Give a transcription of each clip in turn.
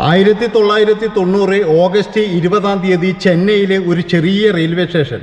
ആയിരത്തി തൊള്ളായിരത്തി തൊണ്ണൂറ് ഓഗസ്റ്റ് ഇരുപതാം തീയതി ചെന്നൈയിലെ ഒരു ചെറിയ റെയിൽവേ സ്റ്റേഷൻ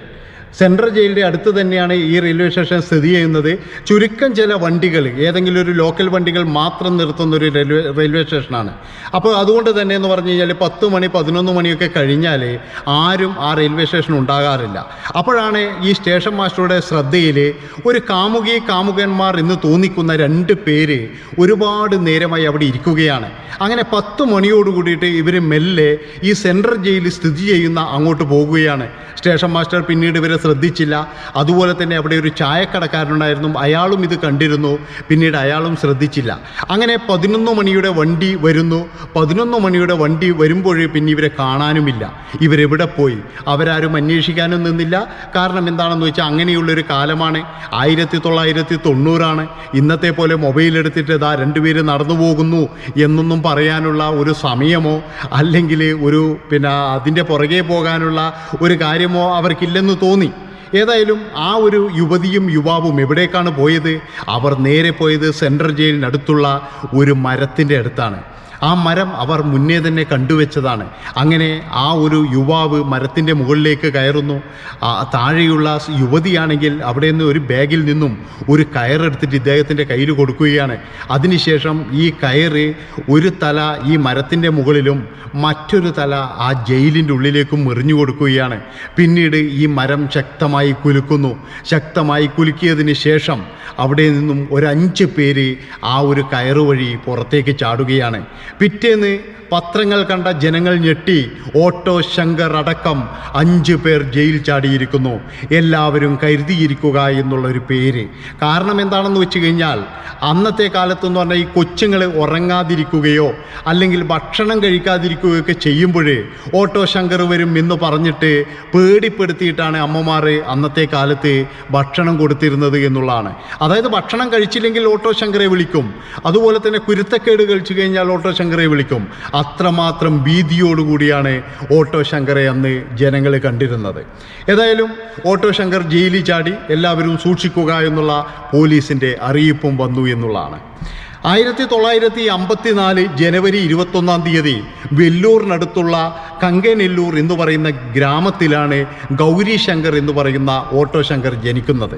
സെൻട്രൽ ജയിലിന്റെ അടുത്ത് തന്നെയാണ് ഈ റെയിൽവേ സ്റ്റേഷൻ സ്ഥിതി ചെയ്യുന്നത്. ചുരുക്കം ചില വണ്ടികൾ ഏതെങ്കിലും ഒരു ലോക്കൽ വണ്ടികൾ മാത്രം നിർത്തുന്ന ഒരു റെയിൽവേ റെയിൽവേ സ്റ്റേഷനാണ്. അപ്പോൾ അതുകൊണ്ട് തന്നെ എന്ന് പറഞ്ഞു കഴിഞ്ഞാൽ പത്ത് മണി പതിനൊന്ന് മണിയൊക്കെ കഴിഞ്ഞാൽ ആരും ആ റെയിൽവേ സ്റ്റേഷൻ ഉണ്ടാകാറില്ല. അപ്പോഴാണ് ഈ സ്റ്റേഷൻ മാസ്റ്ററുടെ ശ്രദ്ധയിൽ ഒരു കാമുകി കാമുകന്മാർ എന്ന് തോന്നിക്കുന്ന രണ്ട് പേര് ഒരുപാട് നേരമായി അവിടെ ഇരിക്കുകയാണ്. അങ്ങനെ പത്ത് മണിയോട് കൂടിയിട്ട് ഇവർ മെല്ലെ ഈ സെൻട്രൽ ജയിൽ സ്ഥിതി ചെയ്യുന്ന അങ്ങോട്ട് പോകുകയാണ്. സ്റ്റേഷൻ മാസ്റ്റർ പിന്നീട് ഇവരെ ശ്രദ്ധിച്ചില്ല. അതുപോലെ തന്നെ അവിടെ ഒരു ചായക്കടക്കാരനുണ്ടായിരുന്നു. അയാളും ഇത് കണ്ടിരുന്നു. പിന്നീട് അയാളും ശ്രദ്ധിച്ചില്ല. അങ്ങനെ പതിനൊന്ന് മണിയുടെ വണ്ടി വരുന്നു. പതിനൊന്ന് മണിയുടെ വണ്ടി വരുമ്പോഴേ പിന്നെ ഇവരെ കാണാനുമില്ല. ഇവരെവിടെ പോയി? അവരാരും അന്വേഷിക്കാനും നിന്നില്ല. കാരണം എന്താണെന്ന് വെച്ചാൽ അങ്ങനെയുള്ളൊരു കാലമാണ്. ആയിരത്തി തൊള്ളായിരത്തി തൊണ്ണൂറാണ് ഇന്നത്തെ പോലെ മൊബൈൽ എടുത്തിട്ട് ഇതാ രണ്ടുപേര് നടന്നു പോകുന്നു എന്നൊന്നും പറയാനുള്ള ഒരു സമയമോ അല്ലെങ്കിൽ ഒരു പിന്നെ അതിന്റെ പുറകെ പോകാനുള്ള ഒരു കാര്യമോ അവർക്കില്ലെന്ന് തോന്നി. ഏതായാലും ആ ഒരു യുവതിയും യുവാവും എവിടേക്കാണ് പോയത്? അവർ നേരെ പോയത് സെൻട്രൽ ജയിലിനടുത്തുള്ള ഒരു മരത്തിന്റെ അടുത്താണ്. ആ മരം അവർ മുന്നേ തന്നെ കണ്ടുവച്ചതാണ്. അങ്ങനെ ആ ഒരു യുവാവ് മരത്തിന്റെ മുകളിലേക്ക് കയറുന്നു. താഴെയുള്ള യുവതിയാണെങ്കിൽ അവിടെ നിന്ന് ഒരു ബാഗിൽ നിന്നും ഒരു കയറെടുത്തിട്ട് ഇദ്ദേഹത്തിന്റെ കയ്യിൽ കൊടുക്കുകയാണ്. അതിനുശേഷം ഈ കയറ് ഒരു തല ഈ മരത്തിന്റെ മുകളിലും മറ്റൊരു തല ആ ജയിലിന്റെ ഉള്ളിലേക്കും എറിഞ്ഞു കൊടുക്കുകയാണ്. പിന്നീട് ഈ മരം ശക്തമായി കുലുക്കുന്നു. ശക്തമായി കുലുക്കിയതിന് ശേഷം അവിടെ നിന്നും ഒരു അഞ്ച് പേര് ആ ഒരു കയറ് വഴി പുറത്തേക്ക് ചാടുകയാണ്. പിറ്റേന്ന് പത്രങ്ങൾ കണ്ട ജനങ്ങൾ ഞെട്ടി. ഓട്ടോ ശങ്കർ അടക്കം അഞ്ചു പേർ ജയിൽ ചാടിയിരിക്കുന്നു. എല്ലാവരും കരുതിയിരിക്കുക എന്നുള്ളൊരു പേര്. കാരണം എന്താണെന്ന് വെച്ച് കഴിഞ്ഞാൽ അന്നത്തെ കാലത്തെന്ന് പറഞ്ഞാൽ ഈ കൊച്ചുങ്ങൾ ഉറങ്ങാതിരിക്കുകയോ അല്ലെങ്കിൽ ഭക്ഷണം കഴിക്കാതിരിക്കുകയോ ഒക്കെ ചെയ്യുമ്പോഴേ ഓട്ടോ ശങ്കർ വരും എന്ന് പറഞ്ഞിട്ട് പേടിപ്പെടുത്തിയിട്ടാണ് അമ്മമാർ അന്നത്തെ കാലത്ത് ഭക്ഷണം കൊടുത്തിരുന്നത് എന്നുള്ളതാണ്. അതായത് ഭക്ഷണം കഴിച്ചില്ലെങ്കിൽ ഓട്ടോ ശങ്കറെ വിളിക്കും. അതുപോലെ തന്നെ കുരുത്തക്കേട് കഴിച്ചു കഴിഞ്ഞാൽ ഓട്ടോ ശങ്കറെ വിളിക്കും. അത്രമാത്രം ഭീതിയോടുകൂടിയാണ് ഓട്ടോ ശങ്കറെ അന്ന് ജനങ്ങൾ കണ്ടിരുന്നത്. ഏതായാലും ഓട്ടോ ശങ്കർ ജയിലിൽ ചാടി എല്ലാവരും സൂക്ഷിക്കുക എന്നുള്ള പോലീസിന്റെ അറിയിപ്പും വന്നു എന്നുള്ളതാണ്. ആയിരത്തി തൊള്ളായിരത്തി അമ്പത്തിനാല് ജനുവരി ഇരുപത്തൊന്നാം തീയതി വെല്ലൂരിനടുത്തുള്ള കങ്കനെല്ലൂർ എന്ന് പറയുന്ന ഗ്രാമത്തിലാണ് ഗൗരി ശങ്കർ എന്ന് പറയുന്ന ഓട്ടോ ശങ്കർ ജനിക്കുന്നത്.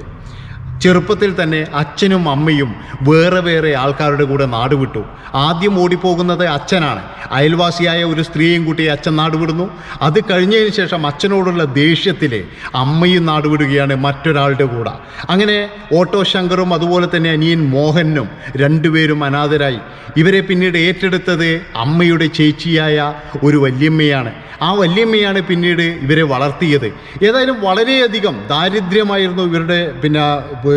ചെറുപ്പത്തിൽ തന്നെ അച്ഛനും അമ്മയും വേറെ വേറെ ആൾക്കാരുടെ കൂടെ നാടുവിട്ടു. ആദ്യം ഓടിപ്പോകുന്നത് അച്ഛനാണ്. അയൽവാസിയായ ഒരു സ്ത്രീയും കൂട്ടി അച്ഛൻ നാടുവിടുന്നു. അത് കഴിഞ്ഞതിന് ശേഷം അച്ഛനോടുള്ള ദേഷ്യത്തിൽ അമ്മയും നാടുവിടുകയാണ് മറ്റൊരാളുടെ കൂടെ. അങ്ങനെ ഓട്ടോ ശങ്കറും അതുപോലെ തന്നെ അനിയൻ മോഹനും രണ്ടുപേരും അനാഥരായി. ഇവരെ പിന്നീട് ഏറ്റെടുത്തത് അമ്മയുടെ ചേച്ചിയായ ഒരു വല്യമ്മയാണ്. ആ വല്യമ്മയാണ് പിന്നീട് ഇവരെ വളർത്തിയത്. ഏതായാലും വളരെയധികം ദാരിദ്ര്യമായിരുന്നു ഇവരുടെ പിന്നെ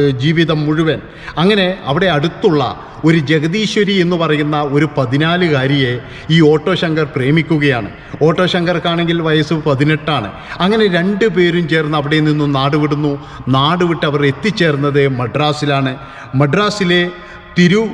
ജീവിതം മുഴുവൻ. അങ്ങനെ അവിടെ അടുത്തുള്ള ഒരു ജഗദീശ്വരി എന്ന് പറയുന്ന ഒരു പതിനാലുകാരിയെ ഈ ഓട്ടോ ശങ്കർ പ്രേമിക്കുകയാണ്. ഓട്ടോ ശങ്കർക്കാണെങ്കിൽ വയസ്സ് പതിനെട്ടാണ്. അങ്ങനെ രണ്ട് പേരും ചേർന്ന് അവിടെ നിന്നും നാടുവിടുന്നു നാടുവിട്ട് അവർ എത്തിച്ചേർന്നത് മദ്രാസിലാണ്. മദ്രാസിലെ തിരു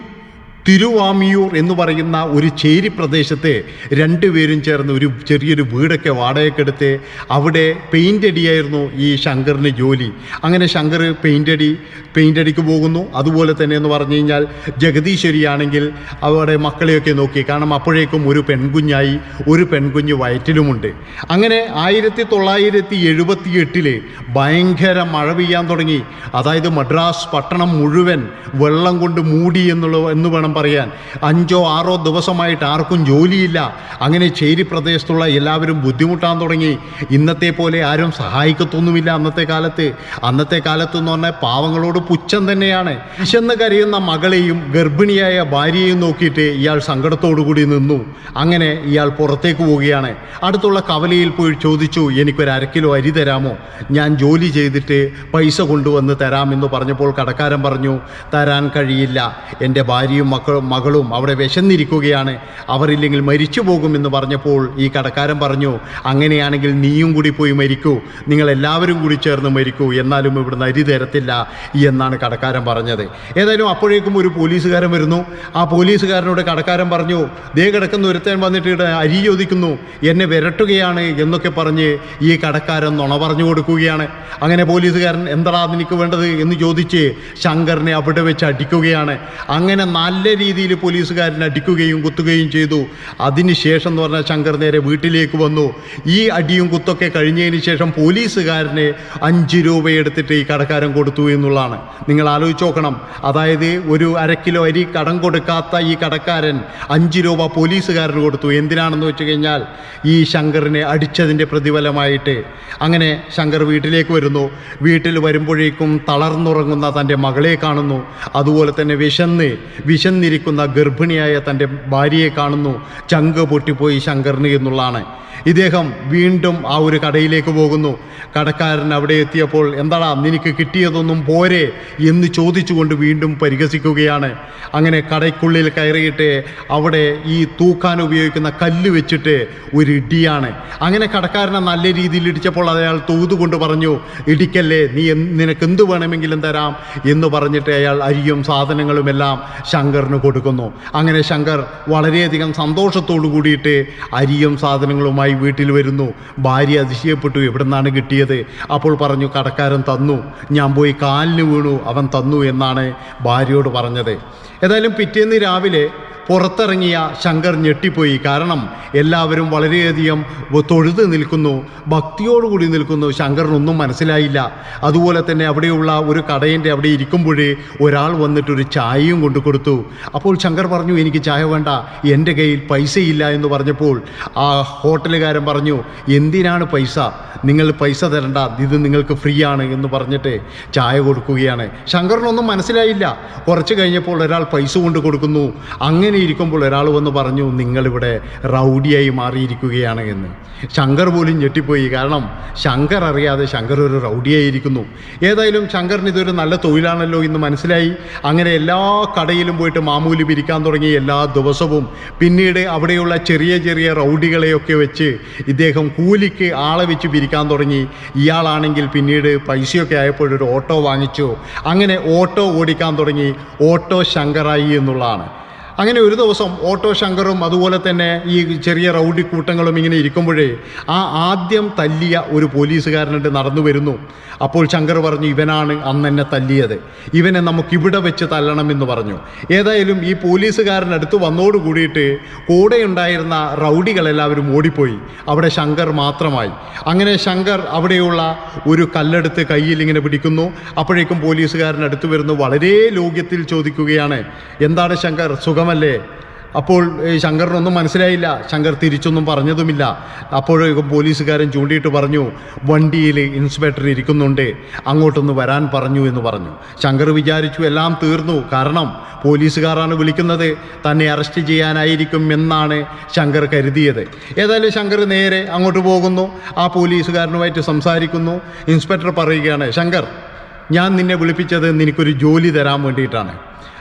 തിരുവാമിയൂർ എന്ന് പറയുന്ന ഒരു ചേരി പ്രദേശത്തെ രണ്ടുപേരും ചേർന്ന് ഒരു ചെറിയൊരു വീടൊക്കെ വാടകയ്ക്കെടുത്ത് അവിടെ പെയിന്റ് അടിയായിരുന്നു ഈ ശങ്കറിന് ജോലി. അങ്ങനെ ശങ്കർ പെയിന്റ് അടി പെയിന്റ് അടിക്ക് പോകുന്നു. അതുപോലെ തന്നെ എന്ന് പറഞ്ഞു കഴിഞ്ഞാൽ ജഗദീശ്വരി ആണെങ്കിൽ അവിടെ മക്കളെയൊക്കെ നോക്കി. കാരണം അപ്പോഴേക്കും ഒരു പെൺകുഞ്ഞായി ഒരു പെൺകുഞ്ഞ് വയറ്റിലുമുണ്ട്. അങ്ങനെ ആയിരത്തി തൊള്ളായിരത്തി എഴുപത്തി എട്ടിൽ ഭയങ്കര മഴ പെയ്യാൻ തുടങ്ങി. അതായത് മദ്രാസ് പട്ടണം മുഴുവൻ വെള്ളം കൊണ്ട് മൂടി എന്നുള്ള എന്ന് വേണം പറയാൻ. അഞ്ചോ ആറോ ദിവസമായിട്ട് ആർക്കും ജോലിയില്ല. അങ്ങനെ ചേരി പ്രദേശത്തുള്ള എല്ലാവരും ബുദ്ധിമുട്ടാൻ തുടങ്ങി. ഇന്നത്തെ പോലെ ആരും സഹായിക്കത്തൊന്നുമില്ല അന്നത്തെ കാലത്ത്. അന്നത്തെ കാലത്ത് എന്ന് പറഞ്ഞാൽ പാവങ്ങളോട് പുച്ഛം തന്നെയാണ്. വിശന്ന് കരയുന്ന മകളെയും ഗർഭിണിയായ ഭാര്യയെയും നോക്കിയിട്ട് ഇയാൾ സങ്കടത്തോടു കൂടി നിന്നു. അങ്ങനെ ഇയാൾ പുറത്തേക്ക് പോവുകയാണ്. അടുത്തുള്ള കവലയിൽ പോയി ചോദിച്ചു എനിക്കൊരു അരക്കിലോ കിലോ അരി തരാമോ? ഞാൻ ജോലി ചെയ്തിട്ട് പൈസ കൊണ്ടുവന്ന് തരാമെന്ന് പറഞ്ഞപ്പോൾ കടക്കാരൻ പറഞ്ഞു തരാൻ കഴിയില്ല. എന്റെ ഭാര്യയും മക്കളും മകളും അവിടെ വിശന്നിരിക്കുകയാണ്. അവരില്ലെങ്കിൽ മരിച്ചു പോകുമെന്ന് പറഞ്ഞപ്പോൾ ഈ കടക്കാരൻ പറഞ്ഞു അങ്ങനെയാണെങ്കിൽ നീയും കൂടി പോയി മരിക്കൂ. നിങ്ങൾ എല്ലാവരും കൂടി ചേർന്ന് മരിക്കൂ. എന്നാലും ഇവിടുന്ന് അരി തരത്തില്ല എന്നാണ് കടക്കാരൻ പറഞ്ഞത്. ഏതായാലും അപ്പോഴേക്കും ഒരു പോലീസുകാരൻ വരുന്നു. ആ പോലീസുകാരനോട് കടക്കാരൻ പറഞ്ഞു ദേ കിടക്കുന്ന ഒരുത്തൻ വന്നിട്ട് ഇവിടെ അരി ചോദിക്കുന്നു. എന്നെ വിരട്ടുകയാണ് എന്നൊക്കെ പറഞ്ഞ് ഈ കടക്കാരൻ നുണ പറഞ്ഞു കൊടുക്കുകയാണ്. അങ്ങനെ പോലീസുകാരൻ എന്താടാ നിനക്ക് വേണ്ടത്? എന്ന് ചോദിച്ച് ശങ്കറിനെ അവിടെ വെച്ച് അടിക്കുകയാണ്. അങ്ങനെ നല്ല രീതിയിൽ പോലീസുകാരനെ അടിക്കുകയും കുത്തുകയും ചെയ്തു. അതിനുശേഷം എന്ന് പറഞ്ഞാൽ ശങ്കർ നേരെ വീട്ടിലേക്ക് വന്നു. ഈ അടിയും കുത്തൊക്കെ കഴിഞ്ഞതിന് ശേഷം പോലീസുകാരനെ അഞ്ച് രൂപ എടുത്തിട്ട് ഈ കടക്കാരൻ കൊടുത്തു എന്നുള്ളതാണ്. നിങ്ങൾ ആലോചിച്ച് നോക്കണം. അതായത് ഒരു അരക്കിലോ കിലോ അരി കടം കൊടുക്കാത്ത ഈ കടക്കാരൻ അഞ്ച് രൂപ പോലീസുകാരന് കൊടുത്തു. എന്തിനാണെന്ന് വെച്ച് കഴിഞ്ഞാൽ ഈ ശങ്കറിനെ അടിച്ചതിന്റെ പ്രതിഫലമായിട്ട്. അങ്ങനെ ശങ്കർ വീട്ടിലേക്ക് വരുന്നു. വീട്ടിൽ വരുമ്പോഴേക്കും തളർന്നുറങ്ങുന്ന തന്റെ മകളെ കാണുന്നു. അതുപോലെ തന്നെ വിശന്ന് വിശന്നിരിക്കുന്ന ഗർഭിണിയായ തന്റെ ഭാര്യയെ കാണുന്നു. ചങ്ക് പൊട്ടിപ്പോയി ശങ്കറിന് എന്നുള്ളതാണ്. ഇദ്ദേഹം വീണ്ടും ആ ഒരു കടയിലേക്ക് പോകുന്നു. കടക്കാരൻ അവിടെ എത്തിയപ്പോൾ എന്താടാ നിനക്ക് കിട്ടിയതൊന്നും പോരെ എന്ന് ചോദിച്ചുകൊണ്ട് വീണ്ടും പരിഹസിക്കുകയാണ്. അങ്ങനെ കടയ്ക്കുള്ളിൽ കയറിയിട്ട് അവിടെ ഈ തൂക്കാൻ ഉപയോഗിക്കുന്ന കല്ല് വെച്ചിട്ട് ഒരു ഇടിയാണ്. അങ്ങനെ കടക്കാരനെ നല്ല രീതിയിൽ ഇടിച്ചപ്പോൾ അയാൾ തൂതുകൊണ്ട് പറഞ്ഞു ഇടിക്കല്ലേ നീ നിനക്ക് എന്ത് വേണമെങ്കിലും തരാം എന്ന് പറഞ്ഞിട്ട് അയാൾ അരിയും സാധനങ്ങളുമെല്ലാം ശങ്കറിന് കൊടുക്കുന്നു. അങ്ങനെ ശങ്കർ വളരെയധികം സന്തോഷത്തോടു കൂടിയിട്ട് അരിയും സാധനങ്ങളുമായി വീട്ടിൽ വരുന്നു. ഭാര്യ അതിശയപ്പെട്ടു എവിടെ നിന്നാണ് കിട്ടിയത്? അപ്പോൾ പറഞ്ഞു കടക്കാരൻ തന്നു. ഞാൻ പോയി കാലിന് വീണു അവൻ തന്നു എന്നാണ് ഭാര്യയോട് പറഞ്ഞത്. ഏതായാലും പിറ്റേന്ന് രാവിലെ പുറത്തിറങ്ങിയ ശങ്കർ ഞെട്ടിപ്പോയി. കാരണം എല്ലാവരും വളരെയധികം തൊഴുത് നിൽക്കുന്നു. ഭക്തിയോടുകൂടി നിൽക്കുന്നു. ശങ്കറിനൊന്നും മനസ്സിലായില്ല. അതുപോലെ തന്നെ അവിടെയുള്ള ഒരു കടയിന്റെ അവിടെ ഇരിക്കുമ്പോഴേ ഒരാൾ വന്നിട്ട് ഒരു ചായയും കൊണ്ടു കൊടുത്തു. അപ്പോൾ ശങ്കർ പറഞ്ഞു എനിക്ക് ചായ വേണ്ട. എന്റെ കയ്യിൽ പൈസയില്ല എന്ന് പറഞ്ഞപ്പോൾ ആ ഹോട്ടലുകാരൻ പറഞ്ഞു എന്തിനാണ് പൈസ? നിങ്ങൾ പൈസ തരണ്ട. ഇത് നിങ്ങൾക്ക് ഫ്രീ ആണ് എന്ന് പറഞ്ഞിട്ട് ചായ കൊടുക്കുകയാണ്. ശങ്കറിനൊന്നും മനസ്സിലായില്ല. കുറച്ച് കഴിഞ്ഞപ്പോൾ ഒരാൾ പൈസ കൊണ്ട് കൊടുക്കുന്നു. അങ്ങനെ ഇരിക്കുമ്പോൾ ഒരാൾ വന്ന് പറഞ്ഞു നിങ്ങളിവിടെ റൗഡിയായി മാറിയിരിക്കുകയാണ് എന്ന്. ശങ്കർ പോലും ഞെട്ടിപ്പോയി. കാരണം ശങ്കർ അറിയാതെ ശങ്കർ ഒരു റൗഡിയായിരിക്കുന്നു. ഏതായാലും ശങ്കറിന് ഇതൊരു നല്ല തൊഴിലാണല്ലോ എന്ന് മനസ്സിലായി. അങ്ങനെ എല്ലാ കടയിലും പോയിട്ട് മാമൂലി പിരിക്കാൻ തുടങ്ങി എല്ലാ ദിവസവും. പിന്നീട് അവിടെയുള്ള ചെറിയ ചെറിയ റൗഡികളെയൊക്കെ വെച്ച് ഇദ്ദേഹം കൂലിക്ക് ആളെ വെച്ച് പിരിക്കാൻ തുടങ്ങി. ഇയാളാണെങ്കിൽ പിന്നീട് പൈസയൊക്കെ ആയപ്പോൾ ഒരു ഓട്ടോ വാങ്ങിച്ചു. അങ്ങനെ ഓട്ടോ ഓടിക്കാൻ തുടങ്ങി. ഓട്ടോ ശങ്കറായി എന്നുള്ളതാണ്. അങ്ങനെ ഒരു ദിവസം ഓട്ടോ ശങ്കറും അതുപോലെ തന്നെ ഈ ചെറിയ റൗഡി കൂട്ടങ്ങളും ഇങ്ങനെ ഇരിക്കുമ്പോഴേ ആ ആദ്യം തല്ലിയ ഒരു പോലീസുകാരനുണ്ട് നടന്നു വരുന്നു. അപ്പോൾ ശങ്കർ പറഞ്ഞു ഇവനാണ് അന്ന് എന്നെ തല്ലിയത്. ഇവനെ നമുക്ക് ഇവിടെ വെച്ച് തല്ലണമെന്ന് പറഞ്ഞു. ഏതായാലും ഈ പോലീസുകാരൻ അടുത്ത് വന്നോട് കൂടിയിട്ട് കൂടെ ഉണ്ടായിരുന്ന റൗഡികളെല്ലാവരും ഓടിപ്പോയി. അവിടെ ശങ്കർ മാത്രമായി. അങ്ങനെ ശങ്കർ അവിടെയുള്ള ഒരു കല്ലെടുത്ത് കയ്യിൽ ഇങ്ങനെ പിടിക്കുന്നു. അപ്പോഴേക്കും പോലീസുകാരൻ അടുത്ത് വരുന്നു വളരെ ലോക്യത്തിൽ ചോദിക്കുകയാണ് എന്താണ് ശങ്കർ സുഖമല്ലേ അപ്പോൾ ശങ്കറിനൊന്നും മനസ്സിലായില്ല. ശങ്കർ തിരിച്ചൊന്നും പറഞ്ഞതുമില്ല. അപ്പോഴേക്കും പോലീസുകാരൻ ചൂണ്ടിയിട്ട് പറഞ്ഞു വണ്ടിയിൽ ഇൻസ്പെക്ടർ ഇരിക്കുന്നുണ്ട്. അങ്ങോട്ടൊന്ന് വരാൻ പറഞ്ഞു എന്ന് പറഞ്ഞു. ശങ്കർ വിചാരിച്ചു എല്ലാം തീർന്നു. കാരണം പോലീസുകാരാണ് വിളിക്കുന്നത്. തന്നെ അറസ്റ്റ് ചെയ്യാനായിരിക്കും എന്നാണ് ശങ്കർ കരുതിയത്. ഏതായാലും ശങ്കർ നേരെ അങ്ങോട്ട് പോകുന്നു. ആ പോലീസുകാരനുമായിട്ട് സംസാരിക്കുന്നു. ഇൻസ്പെക്ടർ പറയുകയാണ് ശങ്കർ ഞാൻ നിന്നെ വിളിപ്പിച്ചത് നിനക്കൊരു ജോലി തരാൻ വേണ്ടിയിട്ടാണ്.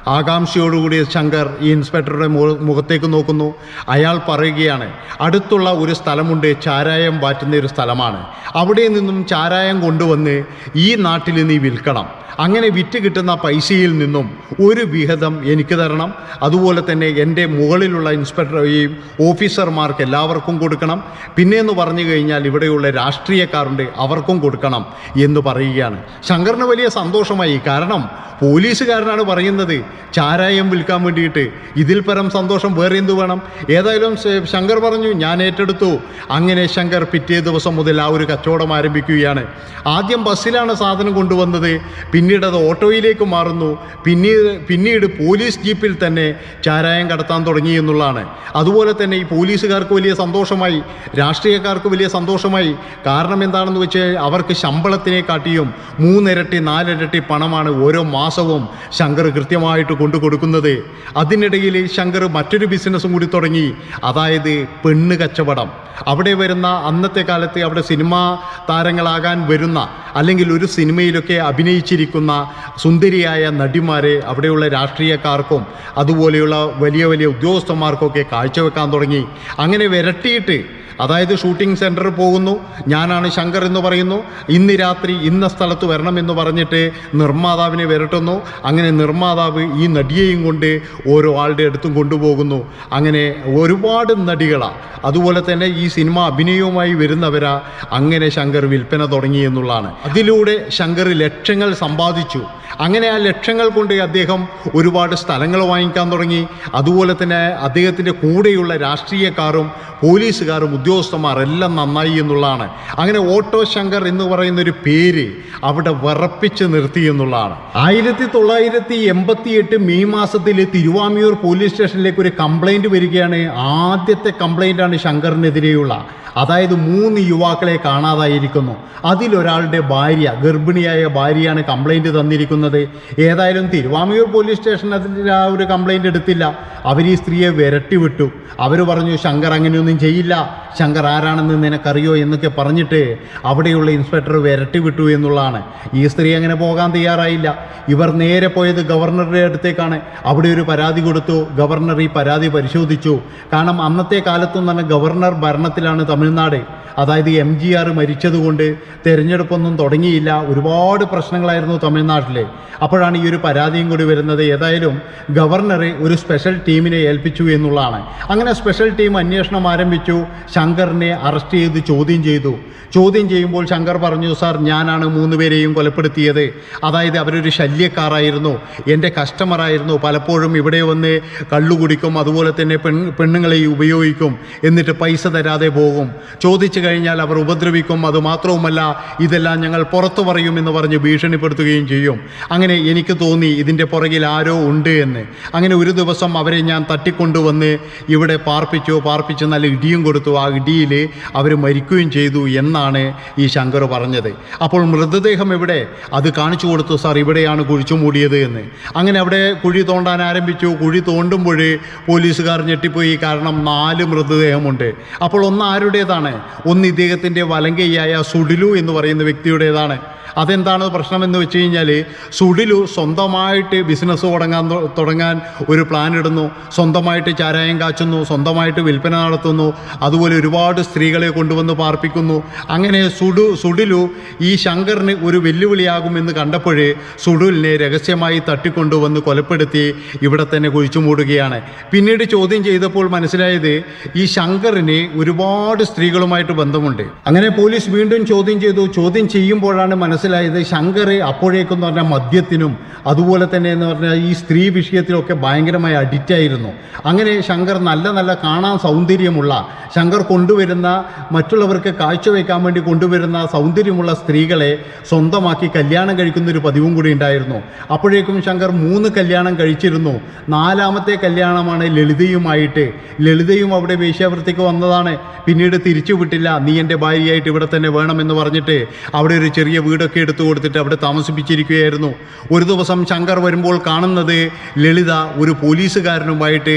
ആകാംക്ഷയോടുകൂടി ശങ്കർ ഈ ഇൻസ്പെക്ടറുടെ മുഖത്തേക്ക് നോക്കുന്നു. അയാൾ പറയുകയാണ് അടുത്തുള്ള ഒരു സ്ഥലമുണ്ട് ചാരായം വാറ്റുന്ന ഒരു സ്ഥലമാണ്. അവിടെ നിന്നും ചാരായം കൊണ്ടുവന്ന് ഈ നാട്ടിൽ നീ വിൽക്കണം. അങ്ങനെ വിറ്റ് കിട്ടുന്ന പൈസയിൽ നിന്നും ഒരു വിഹിതം എനിക്ക് തരണം. അതുപോലെ തന്നെ എന്റെ മുകളിലുള്ള ഇൻസ്പെക്ടർ ഈ ഓഫീസർമാർക്ക് എല്ലാവർക്കും കൊടുക്കണം. പിന്നെ എന്ന് പറഞ്ഞു കഴിഞ്ഞാൽ ഇവിടെയുള്ള രാഷ്ട്രീയക്കാരുണ്ട് അവർക്കും കൊടുക്കണം എന്ന് പറയുകയാണ്. ശങ്കറിന് വലിയ സന്തോഷമായി. കാരണം പോലീസുകാരനാണ് പറയുന്നത്. ചാരായം വിൽക്കാൻ വേണ്ടിയിട്ട്. ഇതിൽ പരം സന്തോഷം വേറെ എന്ത് വേണം? ഏതായാലും ശങ്കർ പറഞ്ഞു ഞാൻ ഏറ്റെടുത്തു. അങ്ങനെ ശങ്കർ പിറ്റേ ദിവസം മുതൽ ആ ഒരു കച്ചവടം ആരംഭിക്കുകയാണ്. ആദ്യം ബസ്സിലാണ് സാധനം കൊണ്ടുവന്നത്. പിന്നീട് അത് ഓട്ടോയിലേക്ക് മാറുന്നു. പിന്നീട് പിന്നീട് പോലീസ് ജീപ്പിൽ തന്നെ ചാരായം കടത്താൻ തുടങ്ങി എന്നുള്ളതാണ്. അതുപോലെ തന്നെ ഈ പോലീസുകാർക്ക് വലിയ സന്തോഷമായി രാഷ്ട്രീയക്കാർക്ക് വലിയ സന്തോഷമായി. കാരണം എന്താണെന്ന് വെച്ച് അവർക്ക് ശമ്പളത്തിനെ കാട്ടിയും മൂന്നിരട്ടി നാലിരട്ടി പണമാണ് ഓരോ മാസവും ശങ്കർ കൃത്യമായിട്ട് കൊണ്ടു കൊടുക്കുന്നത് അതിനിടയിൽ ശങ്കർ മറ്റൊരു ബിസിനസ്സും കൂടി തുടങ്ങി. അതായത് പെണ്ണ് കച്ചവടം. അവിടെ വരുന്ന അന്നത്തെ കാലത്ത് അവിടെ സിനിമാ താരങ്ങളാകാൻ വരുന്ന അല്ലെങ്കിൽ ഒരു സിനിമയിലൊക്കെ അഭിനയിച്ചിരിക്കുന്ന സുന്ദരിയായ നടിമാരെ അവിടെയുള്ള രാഷ്ട്രീയക്കാർക്കും അതുപോലെയുള്ള വലിയ വലിയ ഉദ്യോഗസ്ഥന്മാർക്കൊക്കെ കാഴ്ചവെക്കാൻ തുടങ്ങി. അങ്ങനെ വിരട്ടിയിട്ട് അതായത് ഷൂട്ടിംഗ് സെന്ററിൽ പോകുന്നു. ഞാനാണ് ശങ്കർ എന്ന് പറയുന്നു. ഇന്ന് രാത്രി ഇന്ന സ്ഥലത്ത് വരണമെന്ന് പറഞ്ഞിട്ട് നിർമ്മാതാവിനെ വരട്ടുന്നു. അങ്ങനെ നിർമ്മാതാവ് ഈ നടിയെയും കൊണ്ട് ഓരോ ആളുടെ അടുത്തും കൊണ്ടുപോകുന്നു. അങ്ങനെ ഒരുപാട് നടികളാണ് അതുപോലെ തന്നെ ഈ സിനിമ അഭിനയവുമായി വരുന്നവരാ അങ്ങനെ ശങ്കർ വിൽപ്പന തുടങ്ങി എന്നുള്ളതാണ്. അതിലൂടെ ശങ്കർ ലക്ഷങ്ങൾ സമ്പാദിച്ചു. അങ്ങനെ ആ ലക്ഷങ്ങൾ കൊണ്ട് അദ്ദേഹം ഒരുപാട് സ്ഥലങ്ങൾ വാങ്ങിക്കാൻ തുടങ്ങി. അതുപോലെ തന്നെ അദ്ദേഹത്തിന്റെ കൂടെയുള്ള രാഷ്ട്രീയക്കാരും പോലീസുകാരും ഉദ്യോഗസ്ഥന്മാർ എല്ലാം നന്നായി എന്നുള്ളതാണ്. അങ്ങനെ ഓട്ടോ ശങ്കർ എന്ന് പറയുന്ന ഒരു പേര് അവിടെ വിറപ്പിച്ച് നിർത്തി എന്നുള്ളതാണ്. ആയിരത്തി തൊള്ളായിരത്തി എൺപത്തി എട്ട് മെയ് മാസത്തിൽ തിരുവാമിയൂർ പോലീസ് സ്റ്റേഷനിലേക്ക് ഒരു കംപ്ലൈന്റ് വരികയാണ്. ആദ്യത്തെ കംപ്ലൈന്റാണ് ശങ്കറിനെതിരെയുള്ള. അതായത് മൂന്ന് യുവാക്കളെ കാണാതായിരിക്കുന്നു. അതിലൊരാളുടെ ഭാര്യ ഗർഭിണിയായ ഭാര്യയാണ് കംപ്ലൈന്റ് തന്നിരിക്കുന്നത്. ഏതായാലും തിരുവാമിയൂർ പോലീസ് അതിന്റെ ആ ഒരു കംപ്ലൈന്റ് എടുത്തില്ല. അവർ ഈ സ്ത്രീയെ വിരട്ടി വിട്ടു. അവർ പറഞ്ഞു ശങ്കർ അങ്ങനെയൊന്നും ചെയ്യില്ല. ശങ്കർ ആരാണെന്ന് നിനക്കറിയോ? എന്നൊക്കെ പറഞ്ഞിട്ട് അവിടെയുള്ള ഇൻസ്പെക്ടർ വിരട്ടി വിട്ടു എന്നുള്ളതാണ്. ഈ സ്ത്രീ അങ്ങനെ പോകാൻ തയ്യാറായില്ല. ഇവർ നേരെ പോയത് ഗവർണറുടെ അടുത്തേക്കാണ്. അവിടെ ഒരു പരാതി കൊടുത്തു. ഗവർണർ ഈ പരാതി പരിശോധിച്ചു. കാരണം അന്നത്തെ കാലത്തും തന്നെ ഗവർണർ ഭരണത്തിലാണ് തമിഴ്നാട്. അതായത് എം ജി ആർ മരിച്ചതുകൊണ്ട് തെരഞ്ഞെടുപ്പൊന്നും തുടങ്ങിയില്ല. ഒരുപാട് പ്രശ്നങ്ങളായിരുന്നു തമിഴ്നാട്ടിൽ അപ്പോഴാണ് ഈ ഒരു പരാതിയും കൂടി വരുന്നത്. ഏതായാലും ഗവർണറെ ഒരു സ്പെഷ്യൽ ടീമിനെ ഏൽപ്പിച്ചു എന്നുള്ളതാണ്. അങ്ങനെ സ്പെഷ്യൽ ടീം അന്വേഷണം ആരംഭിച്ചു. ശങ്കറിനെ അറസ്റ്റ് ചെയ്ത് ചോദ്യം ചെയ്തു. ചോദ്യം ചെയ്യുമ്പോൾ ശങ്കർ പറഞ്ഞു സാർ ഞാനാണ് മൂന്ന് പേരെയും കൊലപ്പെടുത്തിയത്. അതായത് അവരൊരു ശല്യക്കാരായിരുന്നു. എന്റെ കസ്റ്റമറായിരുന്നു പലപ്പോഴും ഇവിടെ വന്ന് കള്ളുകുടിക്കും അതുപോലെ തന്നെ പെൺ പെണ്ണുങ്ങളെ ഉപയോഗിക്കും. എന്നിട്ട് പൈസ തരാതെ പോകും. ചോദിച്ചു കഴിഞ്ഞാൽ അവർ ഉപദ്രവിക്കും. അതുമാത്രവുമല്ല ഇതെല്ലാം ഞങ്ങൾ പുറത്തു പറയുമെന്ന് പറഞ്ഞ് ഭീഷണിപ്പെടുത്തുകയും ചെയ്യും. അങ്ങനെ എനിക്ക് തോന്നി ഇതിന്റെ പുറകിൽ ആരോ ഉണ്ട് എന്ന്. അങ്ങനെ ഒരു ദിവസം അവരെ ഞാൻ തട്ടിക്കൊണ്ടുവന്ന് ഇവിടെ പാർപ്പിച്ചു പാർപ്പിച്ച് നല്ല ഇടിയും കൊടുത്തു. ആ ഇടിയിൽ അവർ മരിക്കുകയും ചെയ്തു എന്നാണ് ഈ ശങ്കർ പറഞ്ഞത്. അപ്പോൾ മൃതദേഹം എവിടെ? അത് കാണിച്ചു കൊടുത്തു സാർ ഇവിടെയാണ് കുഴിച്ചു മൂടിയത് എന്ന്. അങ്ങനെ അവിടെ കുഴി തോണ്ടാൻ ആരംഭിച്ചു. കുഴി തോണ്ടുമ്പോൾ പോലീസുകാർ ഞെട്ടിപ്പോയി. കാരണം നാല് മൃതദേഹമുണ്ട്. അപ്പോൾ ഒന്ന് ആരുടേതാണ് ഒന്ന് ഇദ്ദേഹത്തിന്റെ വലങ്കയ്യായ സുഡിലു എന്ന് പറയുന്ന വ്യക്തിയുടേതാണ്. അതെന്താണ് പ്രശ്നമെന്ന് വെച്ച് കഴിഞ്ഞാൽ സുഡിലു സ്വന്തമായിട്ട് ബിസിനസ് തുടങ്ങാൻ തുടങ്ങാൻ ഒരു പ്ലാൻ ഇടുന്നു. സ്വന്തമായിട്ട് ചാരായം കാച്ചുന്നു സ്വന്തമായിട്ട് വിൽപ്പന നടത്തുന്നു. അതുപോലെ ഒരുപാട് സ്ത്രീകളെ കൊണ്ടുവന്ന് പാർപ്പിക്കുന്നു. അങ്ങനെ സുഡു സുഡിലു ഈ ശങ്കറിന് ഒരു വെല്ലുവിളിയാകുമെന്ന് കണ്ടപ്പോഴേ സുഡുലിനെ രഹസ്യമായി തട്ടിക്കൊണ്ടുവന്ന് കൊലപ്പെടുത്തി ഇവിടെ തന്നെ കുഴിച്ചു മൂടുകയാണ്. പിന്നീട് ചോദ്യം ചെയ്തപ്പോൾ മനസ്സിലായത് ഈ ശങ്കറിന് ഒരുപാട് സ്ത്രീകളുമായിട്ട് ബന്ധമുണ്ട്. അങ്ങനെ പോലീസ് വീണ്ടും ചോദ്യം ചെയ്തു. ചോദ്യം ചെയ്യുമ്പോഴാണ് മനസ്സിലായത് ശങ്കർ അപ്പോഴേക്കെന്ന് പറഞ്ഞാൽ മദ്യത്തിനും അതുപോലെ തന്നെ എന്ന് പറഞ്ഞാൽ ഈ സ്ത്രീ വിഷയത്തിലൊക്കെ ഭയങ്കരമായി അഡിക്റ്റായിരുന്നു അങ്ങനെ ശങ്കർ നല്ല നല്ല കാണാൻ സൗന്ദര്യമുള്ള ശങ്കർ കൊണ്ടുവരുന്ന മറ്റുള്ളവർക്ക് കാഴ്ചവെക്കാൻ വേണ്ടി കൊണ്ടുവരുന്ന സൗന്ദര്യമുള്ള സ്ത്രീകളെ സ്വന്തമാക്കി കല്യാണം കഴിക്കുന്ന ഒരു പതിവും കൂടി ഉണ്ടായിരുന്നു. അപ്പോഴേക്കും ശങ്കർ മൂന്ന് കല്യാണം കഴിച്ചിരുന്നു. നാലാമത്തെ കല്യാണമാണ് ലളിതയുമായിട്ട്. ലളിതയും അവിടെ വേശ്യാവൃത്തിക്ക് വന്നതാണ്. പിന്നീട് തിരിച്ചു വിട്ടില്ല നീ എന്റെ ഭാര്യയായിട്ട് ഇവിടെ തന്നെ വേണമെന്ന് പറഞ്ഞിട്ട് അവിടെ ഒരു ചെറിയ വീടൊക്കെ എടുത്തു കൊടുത്തിട്ട് അവിടെ താമസിപ്പിച്ചിരിക്കുകയായിരുന്നു. ഒരു ദിവസം ശങ്കർ വരുമ്പോൾ കാണുന്നത് ലളിത ഒരു പോലീസുകാരനുമായിട്ട്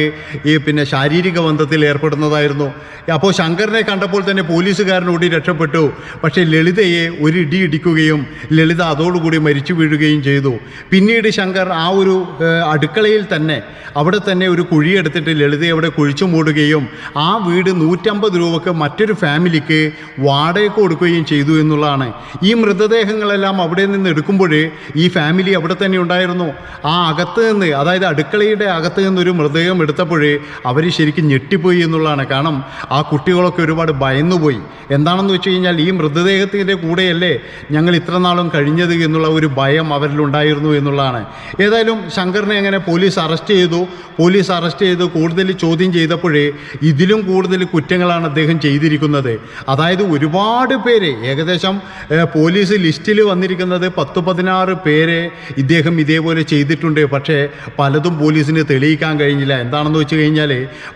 ഈ പിന്നെ ശാരീരിക ബന്ധത്തിൽ ഏർപ്പെടുന്നതായിരുന്നു. അപ്പോൾ ശങ്കറിനെ കണ്ടപ്പോൾ തന്നെ പോലീസുകാരൻ ഓടി രക്ഷപ്പെട്ടു. പക്ഷേ ലളിതയെ ഒരു ഇടി ഇടിക്കുകയും ലളിത അതോടുകൂടി മരിച്ചു വീഴുകയും ചെയ്തു. പിന്നീട് ശങ്കർ ആ ഒരു അടുക്കളയിൽ തന്നെ അവിടെ തന്നെ ഒരു കുഴിയെടുത്തിട്ട് ലളിതയെ അവിടെ കുഴിച്ചു മൂടുകയും ആ വീട് നൂറ്റമ്പത് രൂപക്ക് മറ്റൊരു ഫാമിലിക്ക് വാടക കൊടുക്കുകയും ചെയ്തു എന്നുള്ളതാണ്. ഈ മൃതദേഹങ്ങളെല്ലാം അവിടെ നിന്ന് എടുക്കുമ്പോൾ ഈ ഫാമിലി അവിടെ തന്നെ ഉണ്ടായിരുന്നു. ആ അകത്ത് നിന്ന് അതായത് അടുക്കളയുടെ അകത്ത് നിന്നൊരു മൃതദേഹം എടുത്തപ്പോൾ അവർ ശരിക്കും ഞെട്ടിപ്പോയി എന്നുള്ളതാണ്. കാരണം ആ കുട്ടികളൊക്കെ ഒരുപാട് ഭയന്നുപോയി. എന്താണെന്ന് വെച്ച് കഴിഞ്ഞാൽ ഈ മൃതദേഹത്തിന്റെ കൂടെയല്ലേ ഞങ്ങൾ ഇത്ര നാളും കഴിഞ്ഞത് എന്നുള്ള ഒരു ഭയം അവരിലുണ്ടായിരുന്നു എന്നുള്ളതാണ്. ഏതായാലും ശങ്കറിനെ അങ്ങനെ പോലീസ് അറസ്റ്റ് ചെയ്തു. പോലീസ് അറസ്റ്റ് ചെയ്ത് കൂടുതൽ ചോദ്യം ചെയ്തപ്പോഴേ ഇതിലും കൂടുതൽ കുറ്റങ്ങളാണ് അദ്ദേഹം ചെയ്തിരിക്കുന്നത്. അതായത് ഒരുപാട് പേര് ഏകദേശം പോലീസ് ലിസ്റ്റിൽ വന്നിരിക്കുന്നത് പത്ത് പതിനാറ് പേരെ ഇദ്ദേഹം ഇതേപോലെ ചെയ്തിട്ടുണ്ട്. പക്ഷേ പലതും പോലീസിന് തെളിയിക്കാൻ കഴിഞ്ഞില്ല. എന്താണെന്ന് വെച്ച് കഴിഞ്ഞാൽ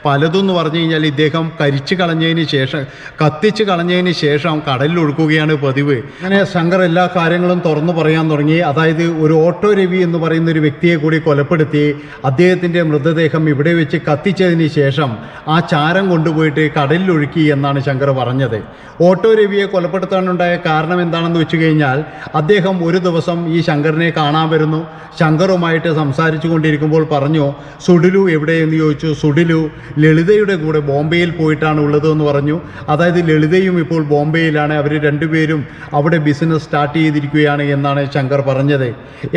പലതും എന്ന് പറഞ്ഞു കഴിഞ്ഞാൽ ഇദ്ദേഹം കരിച്ചു കളഞ്ഞതിന് ശേഷം കത്തിച്ച് കളഞ്ഞതിന് ശേഷം കടലിൽ ഒഴുക്കുകയാണ് പതിവ്. അങ്ങനെ ശങ്കർ എല്ലാ കാര്യങ്ങളും തുറന്നു പറയാൻ തുടങ്ങി. അതായത് ഒരു ഓട്ടോ രവി എന്ന് പറയുന്ന ഒരു വ്യക്തിയെ കൂടി കൊലപ്പെടുത്തി അദ്ദേഹത്തിന്റെ മൃതദേഹം ഇവിടെ വെച്ച് കത്തിച്ചതിന് ശേഷം ആ ചാരം കൊണ്ടുപോയിട്ട് കടലിൽ ഒഴുക്കി എന്നാണ് ശങ്കർ പറഞ്ഞത്. ഓട്ടോ രവിയെ കൊലപ്പെടുത്താനുണ്ടായ കാരണം എന്താണെന്ന് വെച്ച് കഴിഞ്ഞാൽ അദ്ദേഹം ഒരു ദിവസം ഈ ശങ്കറിനെ കാണാൻ വരുന്നു. ശങ്കറുമായിട്ട് സംസാരിച്ചു കൊണ്ടിരിക്കുമ്പോൾ പറഞ്ഞു സുഡിലു എവിടെയെന്ന് ചോദിച്ചു. സുഡിലു ലളിതയുടെ കൂടെ ബോംബെയിൽ പോയിട്ടാണ് ഉള്ളത് എന്ന് പറഞ്ഞു. അതായത് ലളിതയും ഇപ്പോൾ ബോംബെയിലാണ്. അവർ രണ്ടുപേരും അവിടെ ബിസിനസ് സ്റ്റാർട്ട് ചെയ്തിരിക്കുകയാണ് എന്നാണ് ശങ്കർ പറഞ്ഞത്.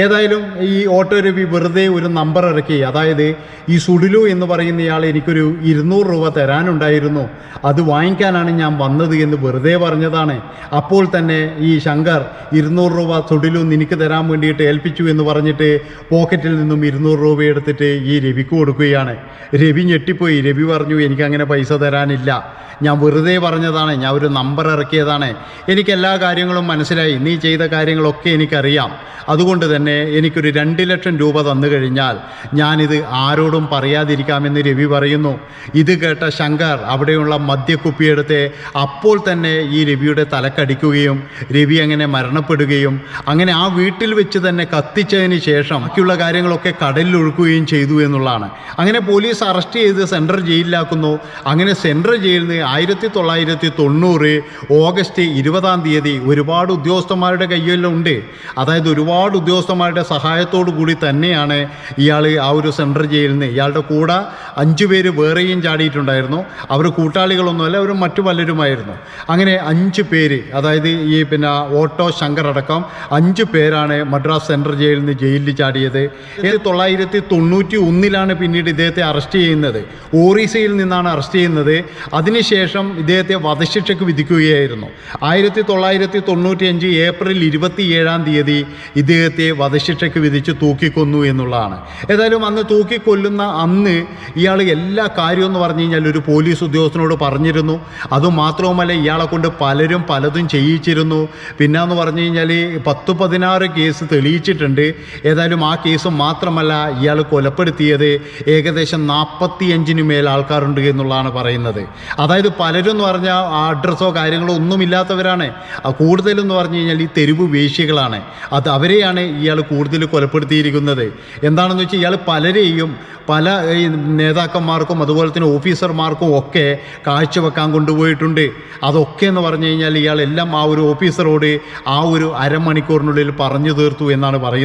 ഏതായാലും ഈ ഓട്ടോ രവി വെറുതെ ഒരു നമ്പർ ഇറക്കി. അതായത് ഈ സുഡിലു എന്ന് പറയുന്നയാൾ എനിക്കൊരു ഇരുന്നൂറ് രൂപ തരാനുണ്ടായിരുന്നു. അത് വാങ്ങിക്കാനാണ് ഞാൻ വന്നത് എന്ന് വെറുതെ പറഞ്ഞതാണ്. അപ്പോൾ തന്നെ ഈ ശങ്കർ ഇരുന്നൂറ് രൂപ തൊടിലും നിനക്ക് തരാൻ വേണ്ടിയിട്ട് ഏൽപ്പിച്ചു എന്ന് പറഞ്ഞിട്ട് പോക്കറ്റിൽ നിന്നും ഇരുന്നൂറ് രൂപ എടുത്തിട്ട് ഈ രവിക്ക് കൊടുക്കുകയാണ്. രവി ഞെട്ടിപ്പോയി. രവി പറഞ്ഞു എനിക്കങ്ങനെ പൈസ തരാനില്ല. ഞാൻ വെറുതെ പറഞ്ഞതാണ്. ഞാൻ ഒരു നമ്പർ ഇറക്കിയതാണ്. എനിക്ക് എല്ലാ കാര്യങ്ങളും മനസ്സിലായി. നീ ചെയ്ത കാര്യങ്ങളൊക്കെ എനിക്കറിയാം. അതുകൊണ്ട് തന്നെ എനിക്കൊരു രണ്ട് ലക്ഷം രൂപ തന്നു കഴിഞ്ഞാൽ ഞാനിത് ആരോടും പറയാതിരിക്കാമെന്ന് രവി പറയുന്നു. ഇത് കേട്ട ശങ്കർ അവിടെയുള്ള മദ്യക്കുപ്പിയെടുത്ത് അപ്പോൾ തന്നെ ഈ രവിയുടെ തലക്കടിക്കുകയും രവി അങ്ങനെ മരണപ്പെടുകയും അങ്ങനെ ആ വീട്ടിൽ വെച്ച് തന്നെ കത്തിച്ചതിന് ശേഷം ബാക്കിയുള്ള കാര്യങ്ങളൊക്കെ കടലിൽ ഒഴുക്കുകയും ചെയ്തു എന്നുള്ളതാണ്. അങ്ങനെ പോലീസ് അറസ്റ്റ് ചെയ്ത് സെൻട്രൽ ജയിലിലാക്കുന്നു. അങ്ങനെ സെൻട്രൽ ജയിലിൽ നിന്ന് ആയിരത്തി തൊള്ളായിരത്തി തൊണ്ണൂറ് ഓഗസ്റ്റ് ഇരുപതാം തീയതി ഒരുപാട് ഉദ്യോഗസ്ഥന്മാരുടെ കയ്യിലുണ്ട് അതായത് ഒരുപാട് ഉദ്യോഗസ്ഥന്മാരുടെ സഹായത്തോടു കൂടി തന്നെയാണ് ഇയാൾ ആ ഒരു സെൻട്രൽ ജയിലിൽ നിന്ന് ഇയാളുടെ കൂടെ അഞ്ചു പേര് വേറെയും ചാടിയിട്ടുണ്ടായിരുന്നു. അവർ കൂട്ടാളികളൊന്നുമല്ല അവർ മറ്റു പലരുമായിരുന്നു. അങ്ങനെ അഞ്ച് പേര് അതായത് ഈ പിന്നെ ഓട്ടോ ശങ്കർ അടക്കം അഞ്ച് പേരാണ് മദ്രാസ് സെൻട്രൽ ജയിലിൽ നിന്ന് ജയിലിൽ ചാടിയത്. ആയിരത്തി തൊള്ളായിരത്തി തൊണ്ണൂറ്റി ഒന്നിലാണ് പിന്നീട് ഇദ്ദേഹത്തെ അറസ്റ്റ് ചെയ്യുന്നത്. ഓറീസയിൽ നിന്നാണ് അറസ്റ്റ് ചെയ്യുന്നത്. അതിനുശേഷം ഇദ്ദേഹത്തെ വധശിക്ഷയ്ക്ക് വിധിക്കുകയായിരുന്നു. ആയിരത്തി തൊള്ളായിരത്തി തൊണ്ണൂറ്റി അഞ്ച് ഏപ്രിൽ ഇരുപത്തി ഏഴാം തീയതി ഇദ്ദേഹത്തെ വധശിക്ഷയ്ക്ക് വിധിച്ച് തൂക്കിക്കൊന്നു എന്നുള്ളതാണ്. ഏതായാലും അന്ന് തൂക്കിക്കൊല്ലുന്ന അന്ന് ഇയാൾ എല്ലാ കാര്യവും എന്ന് പറഞ്ഞു കഴിഞ്ഞാൽ ഒരു പോലീസ് ഉദ്യോഗസ്ഥനോട് പറഞ്ഞിരുന്നു. അതുമാത്രവുമല്ല ഇയാളെ കൊണ്ട് പലരും പലതും ചെയ്യിച്ചിരുന്നു. പിന്നെ എന്ന് പറഞ്ഞു കഴിഞ്ഞാൽ പത്ത് പതിനാറ് കേസ് തെളിയിച്ചിട്ടുണ്ട്. ഏതായാലും ആ കേസ് മാത്രമല്ല ഇയാൾ കൊലപ്പെടുത്തിയത്. ഏകദേശം നാൽപ്പത്തിയഞ്ചിന് മേൽ ആൾക്കാരുണ്ട് എന്നുള്ളതാണ് പറയുന്നത്. അതായത് പലരും എന്ന് പറഞ്ഞാൽ അഡ്രസ്സോ കാര്യങ്ങളോ ഒന്നുമില്ലാത്തവരാണ്. കൂടുതലെന്ന് പറഞ്ഞു കഴിഞ്ഞാൽ ഈ തെരുവ് വേശികളാണ് അത് അവരെയാണ് ഇയാൾ കൂടുതൽ കൊലപ്പെടുത്തിയിരിക്കുന്നത്. എന്താണെന്ന് വെച്ചാൽ ഇയാൾ പലരെയും പല നേതാക്കന്മാർക്കും അതുപോലെ തന്നെ ഓഫീസർമാർക്കും ഒക്കെ കാഴ്ചവെക്കാൻ കൊണ്ടുപോയിട്ടുണ്ട്. അതൊക്കെ എന്ന് പറഞ്ഞു കഴിഞ്ഞാൽ ഇയാൾ എല്ലാം ആ ഒരു ഓഫീസറോട് ആ ഒരു അരമണിക്കൂറിനുള്ളിൽ പറഞ്ഞു തീർത്തു എന്നാണ് പറയുന്നത്.